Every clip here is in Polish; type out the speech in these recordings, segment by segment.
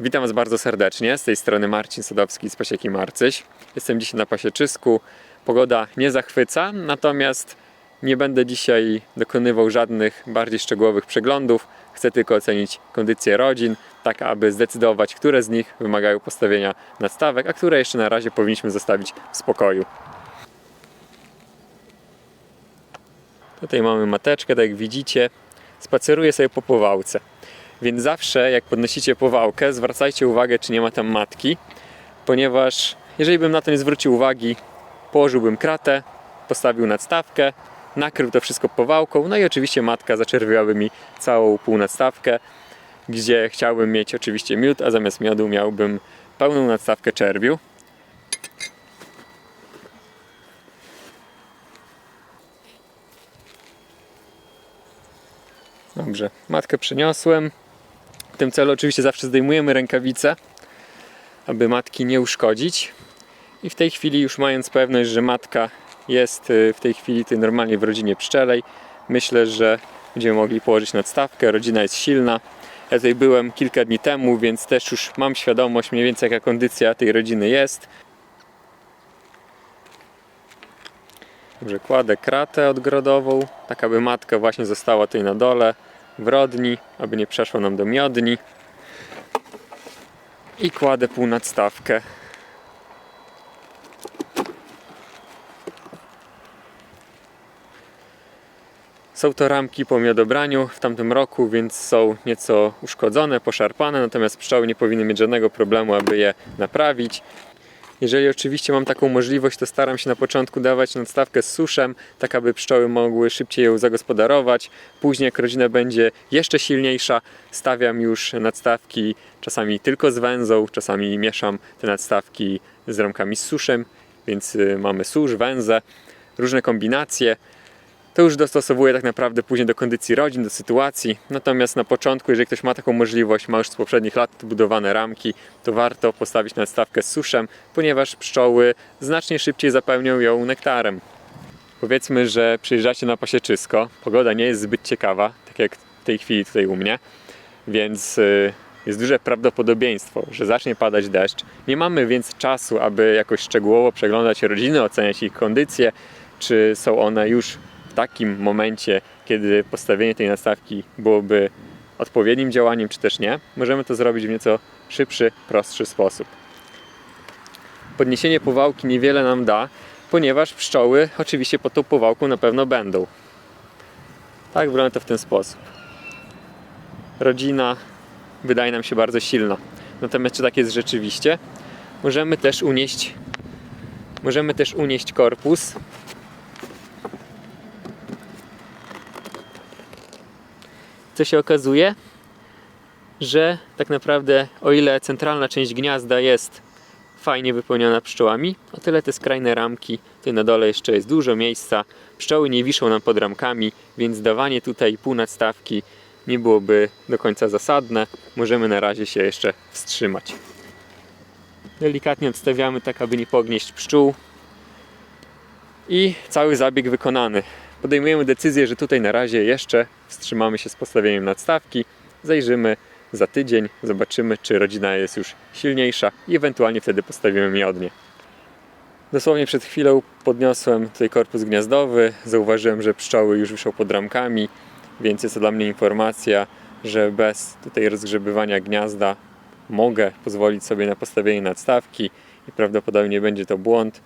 Witam Was bardzo serdecznie. Z tej strony Marcin Sadowski z Pasieki Marcyś. Jestem dzisiaj na Pasieczysku. Pogoda nie zachwyca, natomiast nie będę dzisiaj dokonywał żadnych bardziej szczegółowych przeglądów. Chcę tylko ocenić kondycję rodzin, tak aby zdecydować, które z nich wymagają postawienia nadstawek, a które jeszcze na razie powinniśmy zostawić w spokoju. Tutaj mamy mateczkę, tak jak widzicie. Spaceruję sobie po powałce. Więc zawsze jak podnosicie powałkę, zwracajcie uwagę, czy nie ma tam matki, ponieważ jeżeli bym na to nie zwrócił uwagi, położyłbym kratę, postawił nadstawkę, nakrył to wszystko powałką, no i oczywiście matka zaczerwiłaby mi całą półnadstawkę, gdzie chciałbym mieć oczywiście miód, a zamiast miodu miałbym pełną nadstawkę czerwiu. Dobrze, matkę przyniosłem. W tym celu oczywiście zawsze zdejmujemy rękawice, aby matki nie uszkodzić. I w tej chwili już mając pewność, że matka jest y, w tej chwili tutaj normalnie w rodzinie pszczelej, myślę, że będziemy mogli położyć nadstawkę. Rodzina jest silna. Ja tutaj byłem kilka dni temu, więc też już mam świadomość mniej więcej jaka kondycja tej rodziny jest. Dobrze, kładę kratę odgrodową, tak aby matka właśnie została tutaj na dole w rodni, aby nie przeszło nam do miodni. I kładę półnadstawkę. Są to ramki po miodobraniu w tamtym roku, więc są nieco uszkodzone, poszarpane, natomiast pszczoły nie powinny mieć żadnego problemu, aby je naprawić. Jeżeli oczywiście mam taką możliwość, to staram się na początku dawać nadstawkę z suszem, tak aby pszczoły mogły szybciej ją zagospodarować. Później, jak rodzina będzie jeszcze silniejsza, stawiam już nadstawki czasami tylko z węzą, czasami mieszam te nadstawki z ramkami z suszem, więc y, mamy susz, węzę, różne kombinacje. To już dostosowuję tak naprawdę później do kondycji rodzin, do sytuacji. Natomiast na początku, jeżeli ktoś ma taką możliwość, ma już z poprzednich lat budowane ramki, to warto postawić nadstawkę z suszem, ponieważ pszczoły znacznie szybciej zapełnią ją nektarem. Powiedzmy, że przyjeżdżacie na pasieczysko, pogoda nie jest zbyt ciekawa, tak jak w tej chwili tutaj u mnie, więc y, jest duże prawdopodobieństwo, że zacznie padać deszcz. Nie mamy więc czasu, aby jakoś szczegółowo przeglądać rodziny, oceniać ich kondycję, czy są one już takim momencie, kiedy postawienie tej nastawki byłoby odpowiednim działaniem, czy też nie. Możemy to zrobić w nieco szybszy, prostszy sposób. Podniesienie powałki niewiele nam da, ponieważ pszczoły oczywiście pod tą powałką na pewno będą. Tak wygląda to w ten sposób. Rodzina wydaje nam się bardzo silna. Natomiast czy tak jest rzeczywiście? Możemy też unieść możemy też unieść korpus. Co się okazuje? Że tak naprawdę o ile centralna część gniazda jest fajnie wypełniona pszczołami, o tyle te skrajne ramki, tutaj na dole jeszcze jest dużo miejsca, pszczoły nie wiszą nam pod ramkami, więc dawanie tutaj pół nadstawki nie byłoby do końca zasadne. Możemy na razie się jeszcze wstrzymać. Delikatnie odstawiamy tak, aby nie pognieść pszczół. I cały zabieg wykonany. Podejmujemy decyzję, że tutaj na razie jeszcze wstrzymamy się z postawieniem nadstawki. Zajrzymy za tydzień, zobaczymy, czy rodzina jest już silniejsza i ewentualnie wtedy postawimy miodnie. Dosłownie przed chwilą podniosłem tutaj korpus gniazdowy. Zauważyłem, że pszczoły już wiszą pod ramkami, więc jest to dla mnie informacja, że bez tutaj rozgrzebywania gniazda mogę pozwolić sobie na postawienie nadstawki i prawdopodobnie będzie to błąd.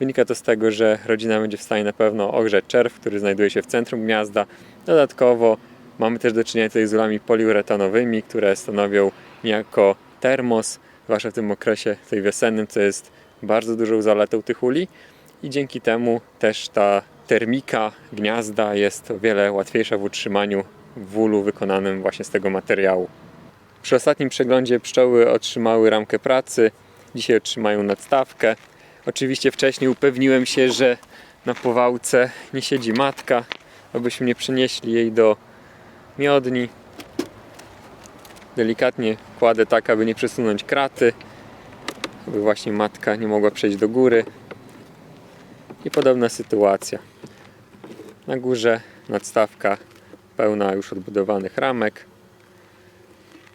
Wynika to z tego, że rodzina będzie w stanie na pewno ogrzać czerw, który znajduje się w centrum gniazda. Dodatkowo mamy też do czynienia tutaj z ulami poliuretanowymi, które stanowią niejako termos, zwłaszcza w tym okresie tej wiosennym, co jest bardzo dużą zaletą tych uli i dzięki temu też ta termika gniazda jest o wiele łatwiejsza w utrzymaniu w ulu wykonanym właśnie z tego materiału. Przy ostatnim przeglądzie pszczoły otrzymały ramkę pracy, dzisiaj otrzymają nadstawkę. Oczywiście wcześniej upewniłem się, że na powałce nie siedzi matka, abyśmy nie przenieśli jej do miodni. Delikatnie kładę tak, aby nie przesunąć kraty, aby właśnie matka nie mogła przejść do góry. I podobna sytuacja. Na górze nadstawka pełna już odbudowanych ramek.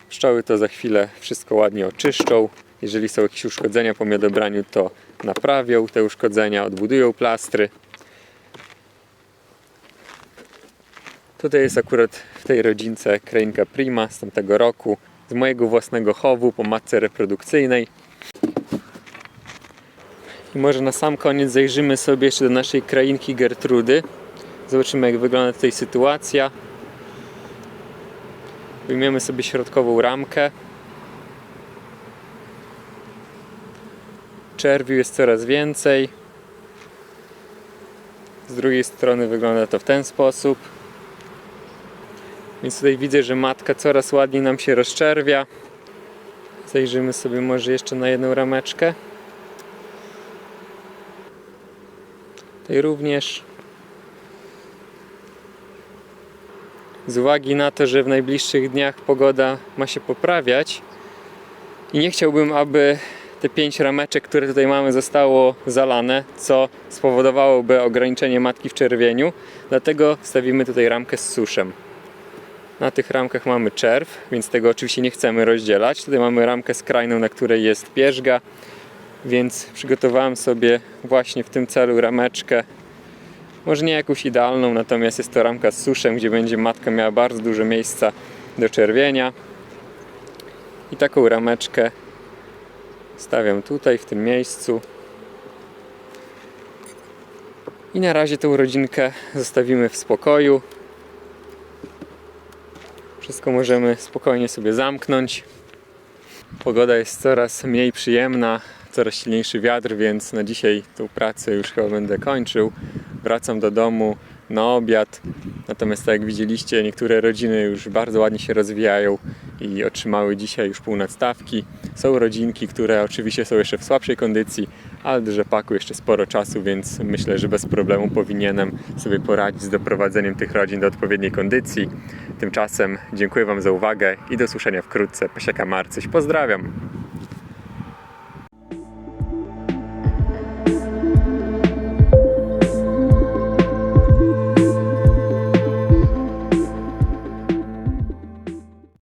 Pszczoły to za chwilę wszystko ładnie oczyszczą. Jeżeli są jakieś uszkodzenia po miodobraniu, to naprawią te uszkodzenia, odbudują plastry. Tutaj jest akurat w tej rodzince kreinka prima z tamtego roku, z mojego własnego chowu po matce reprodukcyjnej. I może na sam koniec zajrzymy sobie jeszcze do naszej krainki Gertrudy. Zobaczymy jak wygląda tutaj sytuacja. Wyjmiemy sobie środkową ramkę. Czerwiu jest coraz więcej. Z drugiej strony wygląda to w ten sposób. Więc tutaj widzę, że matka coraz ładniej nam się rozczerwia. Zajrzymy sobie może jeszcze na jedną rameczkę. Tutaj również. Z uwagi na to, że w najbliższych dniach pogoda ma się poprawiać i nie chciałbym, aby te pięć rameczek, które tutaj mamy, zostało zalane, co spowodowałoby ograniczenie matki w czerwieniu. Dlatego stawimy tutaj ramkę z suszem. Na tych ramkach mamy czerw, więc tego oczywiście nie chcemy rozdzielać. Tutaj mamy ramkę skrajną, na której jest pierzga, więc przygotowałem sobie właśnie w tym celu rameczkę. Może nie jakąś idealną, natomiast jest to ramka z suszem, gdzie będzie matka miała bardzo dużo miejsca do czerwienia. I taką rameczkę stawiam tutaj, w tym miejscu. I na razie tą rodzinkę zostawimy w spokoju. Wszystko możemy spokojnie sobie zamknąć. Pogoda jest coraz mniej przyjemna, coraz silniejszy wiatr, więc na dzisiaj tą pracę już chyba będę kończył. Wracam do domu na obiad. Natomiast tak jak widzieliście, niektóre rodziny już bardzo ładnie się rozwijają i otrzymały dzisiaj już pół nadstawki. Są rodzinki, które oczywiście są jeszcze w słabszej kondycji, ale do rzepaku jeszcze sporo czasu, więc myślę, że bez problemu powinienem sobie poradzić z doprowadzeniem tych rodzin do odpowiedniej kondycji. Tymczasem dziękuję Wam za uwagę i do słyszenia wkrótce. Pasieka Marcyś, pozdrawiam!